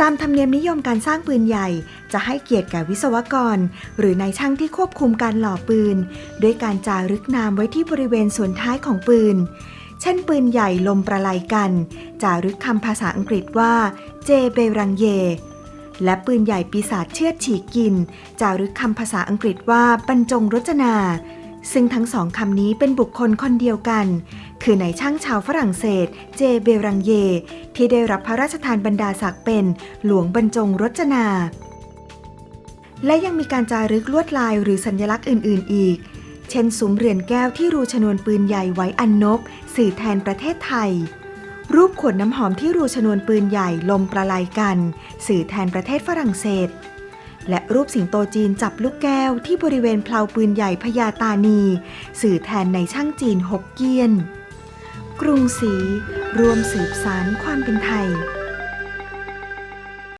ตามธรรมเนียมนิยมการสร้างปืนใหญ่ จะให้เกียรติแก่วิศวกร หรือนายช่างที่ควบคุมการหล่อปืน ด้วยการจารึกนามไว้ที่บริเวณส่วนท้ายของปืน เช่นปืนใหญ่ลมประไลกัน จารึกคำภาษาอังกฤษว่าเจเบรังเย และปืนใหญ่ปีศาจเชือดฉีกกิน จารึกคำภาษาอังกฤษว่าบรรจงรจนา ซึ่งทั้งสองคำนี้เป็นบุคคลคนเดียวกัน คือนายช่างชาวฝรั่งเศส เจเบรังเย ที่ได้รับพระราชทานบรรดาศักดิ์เป็นหลวงบรรจงรจนา และยังมีการจารึกลวดลายหรือสัญลักษณ์อื่น ๆ อีก เช่นซุ้มเรือนแก้วที่รูชนวนปืนใหญ่ไว้อันนบ สื่อแทนประเทศไทย รูปขวดน้ำหอมที่รูชนวนปืนใหญ่ลมประไลกัน สื่อแทนประเทศฝรั่งเศสและรูปสิงโตจีนจับลูกแก้วที่บริเวณเพลาปืนใหญ่พญาตานี สื่อแทนในช่างจีนหกเกี้ยน กรุงศรีรวมสืบสารความเป็นไทย